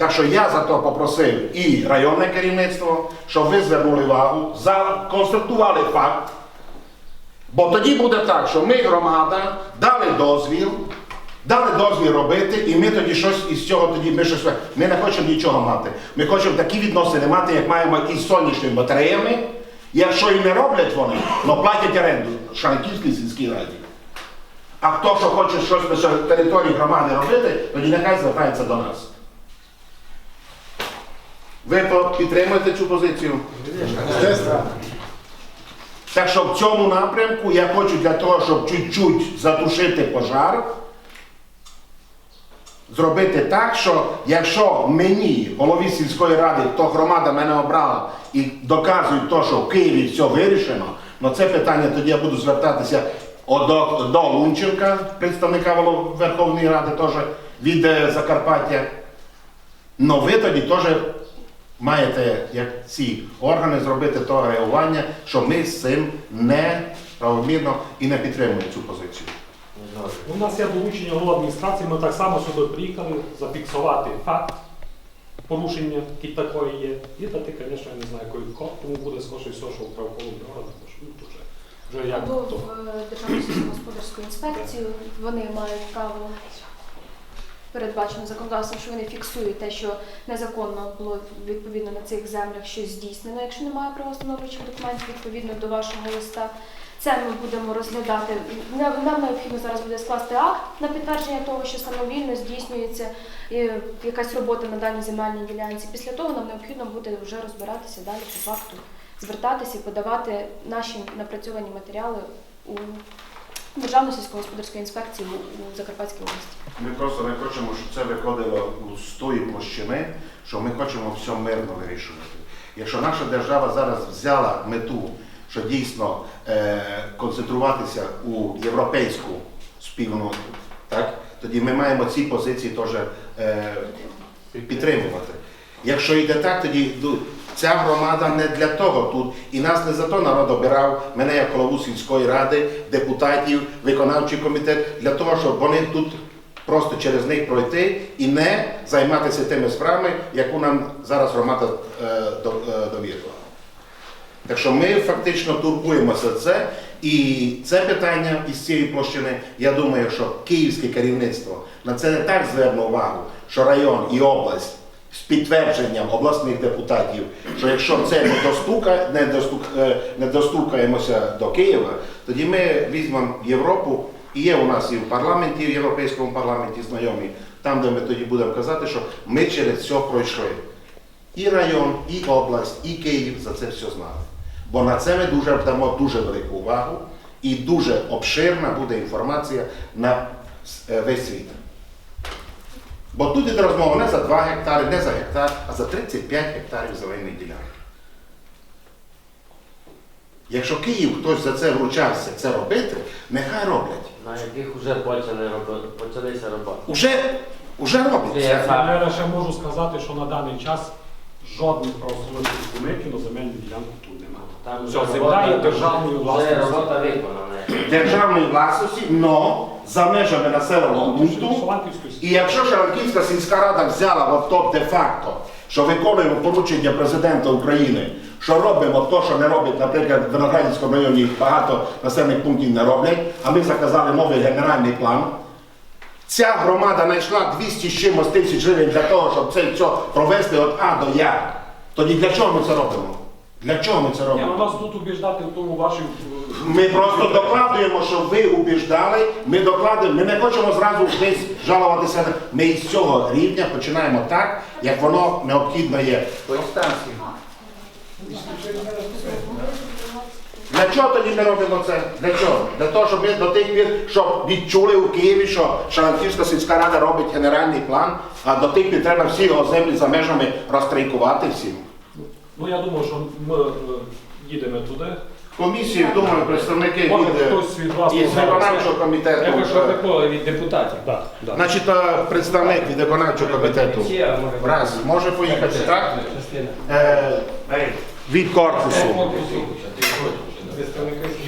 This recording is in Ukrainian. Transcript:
Так що я за то попросив і районне керівництво, щоб ви звернули увагу, законструктували факт. Бо тоді буде так, що ми, громада, дали дозвіл, дали дозвіл робити, і ми тоді щось із цього тоді ми щось. Ми не хочемо нічого мати. Ми хочемо такі відносини мати, як маємо із сонячними батареями. Якщо і не роблять вони, але платять оренду Шанківській сільській раді. А хто що хоче щось на території громади робити, тоді нехай звертається до нас. Ви підтримуєте цю позицію? Так що в цьому напрямку я хочу для того, щоб чуть-чуть затушити пожар, зробити так, що якщо мені, голові сільської ради, то громада мене обрала і доказують то, що в Києві все вирішено, ну це питання тоді я буду звертатися до, до Лунченка, представника Верховної Ради теж від е, Закарпаття. Ну ви тоді теж маєте, як ці органи, зробити то реагування, що ми з цим не правомірно і не підтримуємо цю позицію. У нас є доручення голови адміністрації, ми так само сюди приїхали зафіксувати факт порушення, який такої є. І дати, звісно, я не знаю, який код, тому буде скоріше все, що в правоохоронні органи, тому що вже, вже як Або в е, Державну сільськогосподарську інспекцію вони мають право передбачено законодавством, що вони фіксують те, що незаконно було відповідно на цих землях щось здійснено, якщо немає правоустановчих документів відповідно до вашого листа. Це ми будемо розглядати. Нам необхідно зараз буде скласти акт на підтвердження того, що самовільно здійснюється е, якась робота на даній земельній ділянці. Після того нам необхідно буде вже розбиратися далі по факту, звертатися і подавати наші напрацьовані матеріали у Державну сільськогосподарську інспекцію у Закарпатській області. Ми просто не хочемо, щоб це виходило з тої площини, що ми хочемо все мирно вирішувати. Якщо наша держава зараз взяла мету, що дійсно е, концентруватися у європейську спільноту, так, тоді ми маємо ці позиції теж е, підтримувати. Якщо йде так, тоді ну, ця громада не для того тут, і нас не за то народ обирав мене як голову сільської ради, депутатів, виконавчий комітет, для того, щоб вони тут просто через них пройти і не займатися тими справами, яку нам зараз громада е, е, довірила. Так що ми фактично турбуємося це, і це питання із цієї площини, я думаю, що київське керівництво на це не так зверне увагу, що район і область з підтвердженням обласних депутатів, що якщо це не, достука, не, достук, е, не достукаємося до Києва, тоді ми візьмемо Європу, і є у нас і в парламенті, в Європейському парламенті знайомі, там, де ми тоді будемо казати, що ми через все пройшли. І район, і область, і Київ за це все знали. Бо на це ми дуже дамо дуже велику увагу і дуже обширна буде інформація на е, весь світ. Бо тут іде розмова не за 2 гектари, не за гектар, а за 35 гектарів зелених ділянок. Якщо Київ хтось за це вручався це робити, нехай роблять. На яких вже почали робити, почалися роботи. Уже, уже роблять. це. Я- Я лише можу сказати, що на даний час жодних правоустановчих документів на земельну ділянку тут немає. Там Все, земля є державною Вже власністю. робота виконана. Державної власності, но за межами населеного пункту. Шаланківської І якщо Шарківська сільська рада взяла в топ де-факто, що виконуємо поручення президента України, що робимо то, що не робить, наприклад, в Виноградівському районі багато населених пунктів не роблять, а ми заказали новий генеральний план. Ця громада знайшла 200 з чимось тисяч гривень для того, щоб це все провести від А до Я. Тоді для чого ми це робимо? Для чого ми це Я вас тут убіждати в тому вашій... е, Ми просто докладуємо, що ви убіждали, ми докладуємо, ми не хочемо зразу десь жалуватися. Ми із цього рівня починаємо так, як воно необхідно є. Для чого тоді ми робимо це? Для чого? Для того, щоб ми до тих пір, щоб відчули у Києві, що Шаланківська сільська рада робить генеральний план, а до тих пір треба всі його землі за межами розтрейкувати всім. Ну я думаю, що ми е, їдемо туди. Комісії, думаю, представники Може від, е, хтось від вас із виконавчого комітету. Е, протоколи від депутатів. Так, так. Значить, е, представник від виконавчого комітету раз може поїхати, так? Е, від корпусу представники